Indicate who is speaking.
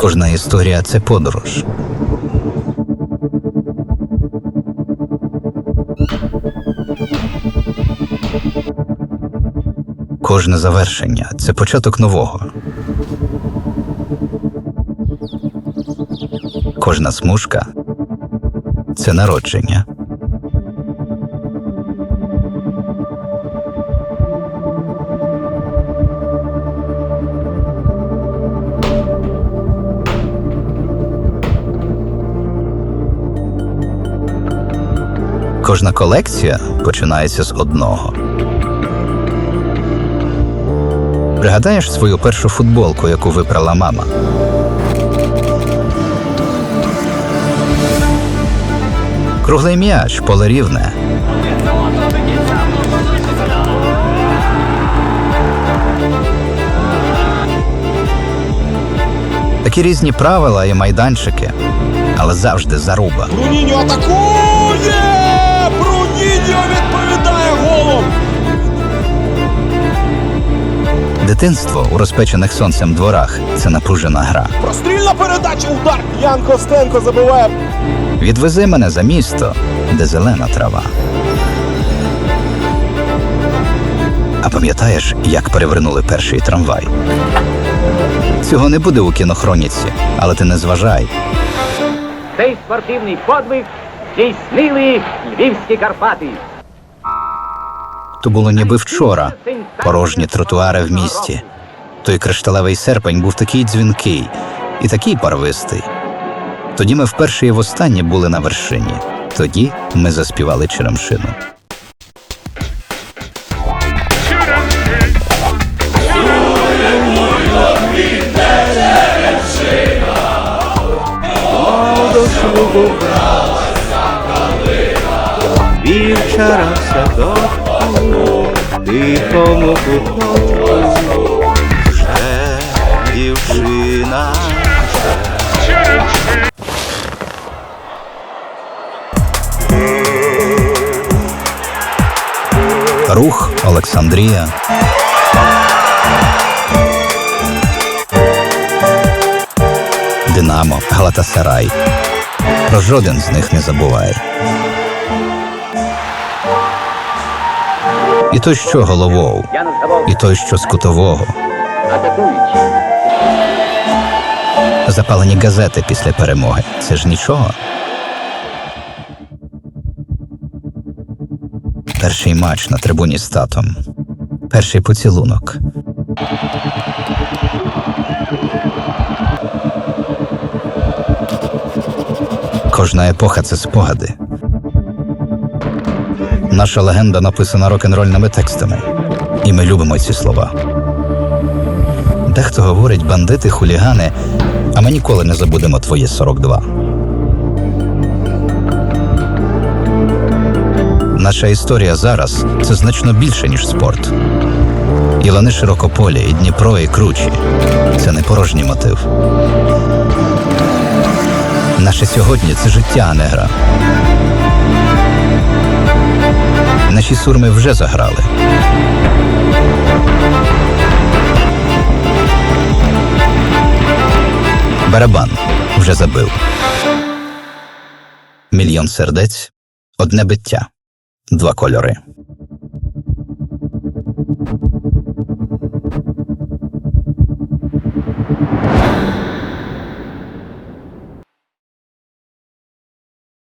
Speaker 1: Кожна історія це подорож. Кожне завершення це початок нового. Кожна смужка це народження. Кожна колекція починається з одного. Пригадаєш свою першу футболку, яку випрала мама? Круглий м'яч, поле рівне. Такі різні правила і майданчики, але завжди заруба.
Speaker 2: Бруніньо атакує! Бруніньо відповідає голом!
Speaker 1: Дитинство у розпечених сонцем дворах це напружена гра.
Speaker 2: Прострільна передача, удар! Ян Костенко забиває.
Speaker 1: Відвези мене за місто, де зелена трава. А пам'ятаєш, як перевернули перший трамвай? Цього не буде у кінохроніці, але ти не зважай.
Speaker 3: Цей спортивний подвиг здійснили львівські Карпати.
Speaker 1: То було ніби вчора. Порожні тротуари в місті. Той кришталевий серпень був такий дзвінкий і такий барвистий. Тоді ми вперше і востаннє були на вершині. Тоді ми заспівали черемшину.
Speaker 4: Вівчара в садочку, тихому куточку, ще дівчина.
Speaker 1: Рух Олександрія. Динамо, Галатасарай. Про жоден з них не забувай. І той, що головою, і той, що з кутового. Запалені газети після перемоги. Це ж нічого. Перший матч на трибуні з татом. Перший поцілунок. Кожна епоха це спогади. Наша легенда написана рок-н-рольними текстами. І ми любимо ці слова. Дехто говорить бандити, хулігани, а ми ніколи не забудемо твоє 42. Наша історія зараз це значно більше, ніж спорт. І лани широкополі, і Дніпро, і кручі. Це не порожній мотив. Наше сьогодні це життя, а не гра. Наші сурми вже заграли. Барабан вже забив. Мільйон сердець, одне биття, два кольори.